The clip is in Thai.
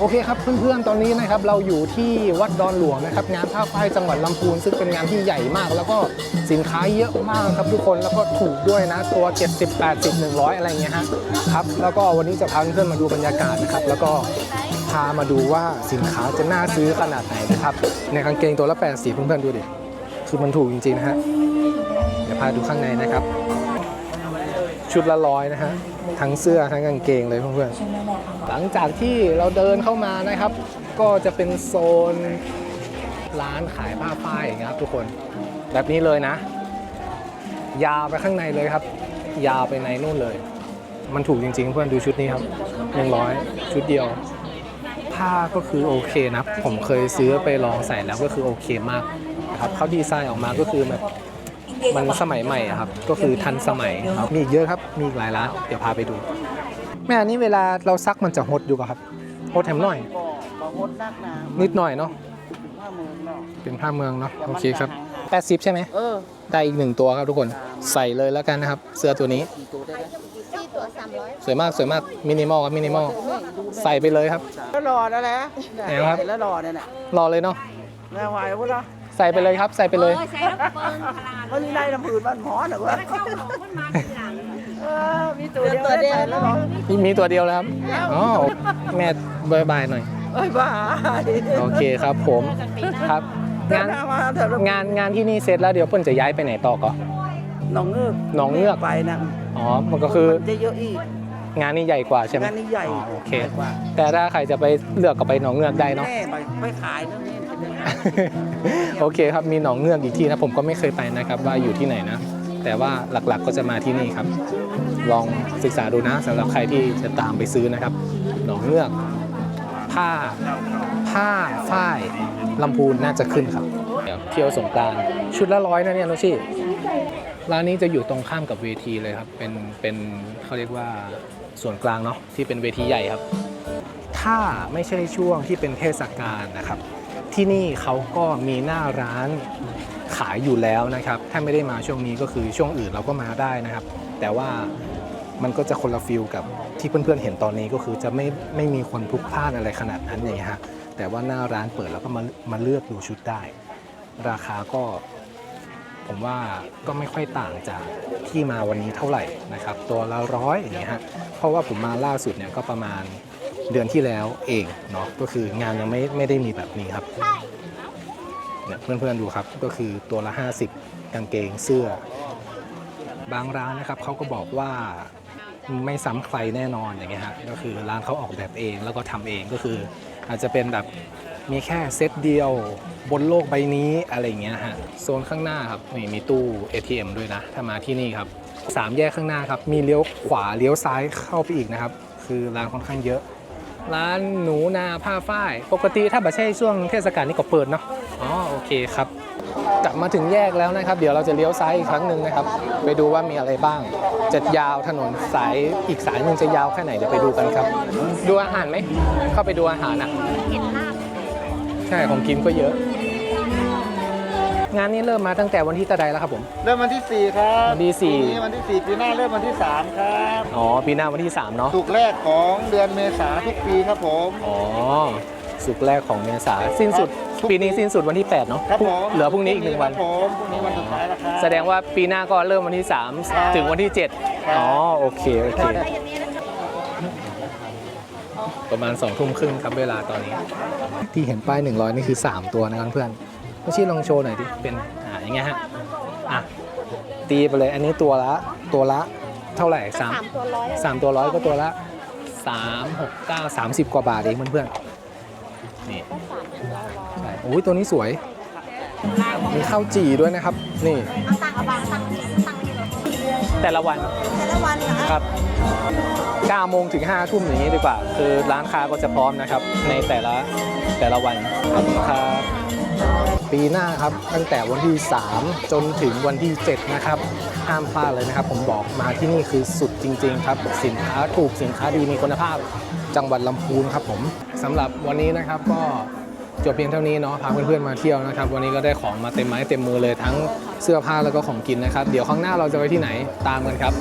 โอเคครับเพื่อนๆ ตอนนี้นะครับเราอยู่ที่วัดดอนหลวงนะครับงานผ้าฝ้ายจังหวัดลำพูน ซึ่งเป็นงานที่ใหญ่มาก แล้วก็สินค้าเยอะมากครับทุกคนแล้วก็ถูกด้วยนะตัว 70 80 100 อะไรเงี้ยฮะครับแล้วก็วันนี้จะพาเพื่อนๆมาดูบรรยากาศนะครับแล้วก็พามาดูว่าสินค้าจะน่าซื้อขนาดไหนนะครับในกางเกงตัวละ80เพื่อนๆดูดิคือมันถูกจริงๆนะฮะเดี๋ยวพาดูข้างในนะครับ ชุดละร้อยนะฮะทั้งเสื้อทั้งกางเกงเลยเพื่อนๆหลังจากที่เราเดินเข้ามานะครับ ก็จะเป็นโซนร้านขายผ้าฝ้ายอย่างเงี้ยครับ ทุกคนแบบนี้เลยนะ ยาวไปข้างในเลยครับ ยาวไปในนู่นเลย มันถูกจริงๆ เพื่อนดูชุดนี้ครับ100ชุดเดียว ผ้าก็คือโอเคนะผมเคยซื้อไปลองใส่แล้วก็คือโอเคมากครับเขาดีไซน์ออกมาก็คือแบบ มันสมัยใหม่อะครับ ก็คือทันสมัยครับมีอีกเยอะครับ มีอีกหลายร้าน เดี๋ยวพาไปดู แม่อันนี้เวลาเราซักมันจะหดอยู่ป่ะครับหดแถมหน่อย ก็บางคนนักหนานิดหน่อยเนาะห้าหมื่นเนาะเป็นผ้าเมืองเนาะ โอเคครับ 80 ใช่ไหม เออได้อีกหนึ่งตัวครับทุกคน ใส่เลยแล้วกันนะครับ เสื้อตัวนี้สี่ตัวได้ไหมสี่ตัวสามร้อยสวยมากสวยมาก มินิมอลครับ มินิมอล ใส่ไปเลยครับ แล้วรอนั่นแหละไหนครับ แล้วรอเนี่ยน่ะรอเลยเนาะแม่ไหวพุทธะ ใส่ไปเลยครับ ใส่ไปเลยใช้แล้วเปิงขนาดมันมีในลำพืนบ้านหมอเหรอวะเข้าหนองมันมาทีหลังเออมีตัวเดียวตัวเดียวแล้วรอมีมีตัวเดียวแล้วครับ อ๋อ แม่บายบายหน่อย เอ้ยบ้าโอเคครับผมครับ งางานนมาเถอะงานงานที่นี่เสร็จแล้วเดี๋ยวเปิ้ลจะย้ายไปไหนต่อก็หนองเงือกหนองเงือก ไปนะอ๋อ มันก็คือมันจะเยอะอีกงานนี้ใหญ่กว่าใช่ไหมงานนี้ใหญ่อ๋อโอเค ใหญ่กว่าแต่ถ้าใครจะไปเลือกก็ไปหนองเงือกได้เนาะแม่ไปไปขายนั่นนี่ โอเคครับมีหนองเงือกอีกที่นะผมก็ไม่เคยไปนะครับ ว่าอยู่ที่ไหนนะ แต่ว่าหลักๆก็จะมาที่นี่ครับ ลองศึกษาดูนะสำหรับใครที่จะตามไปซื้อนะครับ หนองเงือก ผ้าผ้าฝ้ายลำพูนน่าจะขึ้นครับเที่ยวสงกรานชุดละร้อยนะเนี่ยนุชิร้านนี้จะอยู่ตรงข้ามกับเวทีเลยครับ เป็นเป็นเขาเรียกว่าส่วนกลางเนาะที่เป็นเวทีใหญ่ครับ ถ้าไม่ใช่ช่วงที่เป็นเทศกาลนะครับ ที่นี่เขาก็มีหน้าร้านขายอยู่แล้วนะครับ ถ้าไม่ได้มาช่วงนี้ก็คือช่วงอื่นเราก็มาได้นะครับ แต่ว่ามันก็จะคนละฟิลกับที่เพื่อนๆเห็นตอนนี้ก็คือจะไม่ไม่มีคนพลุกพล่านอะไรขนาดนั้นอย่างเงี้ยฮะแต่ว่าหน้าร้านเปิดแล้วก็มามาเลือกดูชุดได้ ราคาก็ ผมว่าก็ไม่ค่อยต่างจากที่มาวันนี้เท่าไหร่นะครับ ตัวละร้อยอย่างเงี้ยฮะเพราะว่าผมมาล่าสุดเนี่ยก็ประมาณ เดือนที่แล้วเองเนาะก็คืองานยังไม่ไม่ได้มีแบบนี้ครับเนี่ยเพื่อนๆดูครับก็คือตัวละ 50 กางเกงเสื้อ บางร้านนะครับเขาก็บอกว่าไม่ซ้ำใครแน่นอนอย่างเงี้ยฮะก็คือร้านเขาออกแบบเองแล้วก็ทำเองก็คือ อาจจะเป็นแบบมีแค่เซตเดียวบนโลกใบนี้อะไรอย่างเงี้ยฮะโซนข้างหน้าครับนี่มีตู้ ATM ด้วยนะ ถ้ามาที่นี่ครับสามแยกข้างหน้าครับมีเลี้ยวขวาเลี้ยวซ้ายเข้าไปอีกนะครับ คือร้านค่อนข้างเยอะ ร้านหนูนาผ้าฝ้าย ปกติถ้าไม่ใช่ช่วงเทศกาลนี่ก็เปิดเนาะอ๋อโอเคครับ กลับมาถึงแยกแล้วนะครับ เดี๋ยวเราจะเลี้ยวซ้ายอีกครั้งหนึ่งนะครับ ไปดูว่ามีอะไรบ้าง จะยาวถนนสายอีกสายหนึ่งจะยาวแค่ไหนเดี๋ยวไปดูกันครับ ดูอาหารไหมเข้าไปดูอาหารอะเห็นลาบใช่ของกินก็เยอะ งานนี้เริ่มมาตั้งแต่วันที่ตะไดแล้วครับผม เริ่มวันที่ 4 ครับวันที่สี่ ปีนี้วันที่ 4 ปีหน้าเริ่มวันที่ 3 ครับอ๋อปีหน้าวันที่ 3 เนาะสุกร์แรกของเดือนเมษาทุกปีครับผม อ๋อสุกร์แรกของเมษาสิ้นสุด ครับ ปีนี้สิ้นสุดวันที่8เนาะครับผมเหลือพรุ่งนี้อีกหนึ่งวัน ครับผมพรุ่งนี้วันสุดท้ายแล้วครับ แสดงว่าปีหน้าก็เริ่มวันที่3ถึงวันที่ครับ7อ๋อ โอเค โอเค ประมาณ2องทุ่มครึ่งครับเวลาตอนนี้ ที่เห็นป้าย 100 นี่คือ 3 ตัวนะครับเพื่อน ไม่ชี้ลองโชว์หน่อยดิ เป็น อ่าอย่างเงี้ยฮะ อะ ตีไปเลย อันนี้ตัวละ ตัวละ เท่าไหร่สามสามตัวร้อยสามตัวร้อยก็ตัวละ3 6 9 30กว่าบาทเองเพื่อนๆ นี่ใช่โอ้ยตัวนี้สวย มีข้าวจี่ด้วยนะครับ นี่ เอาตังค์เอาบางตังค์ตังค์ที่เราแต่ละวัน แต่ละวันเหรอครับ9โมงถึง5ทุ่มอย่างนี้ดีกว่า คือร้านค้าก็จะพร้อมนะครับ ในแต่ละแต่ละวันขอบคุณครับ ปีหน้าครับ ตั้งแต่วันที่ 3 จนถึงวันที่ 7 นะครับ ห้ามพลาดเลยนะครับ ผมบอกมาที่นี่คือสุดจริง ๆ ครับ สินค้าถูกสินค้าดีมีคุณภาพ จังหวัดลำพูนครับผมสำหรับวันนี้นะครับก็จบเพียงเท่านี้เนาะพาเพื่อนๆมาเที่ยวนะครับ วันนี้ก็ได้ของมาเต็มไม้เต็มมือเลยทั้งเสื้อผ้าแล้วก็ของกินนะครับ เดี๋ยวข้างหน้าเราจะไปที่ไหนตามกันครับ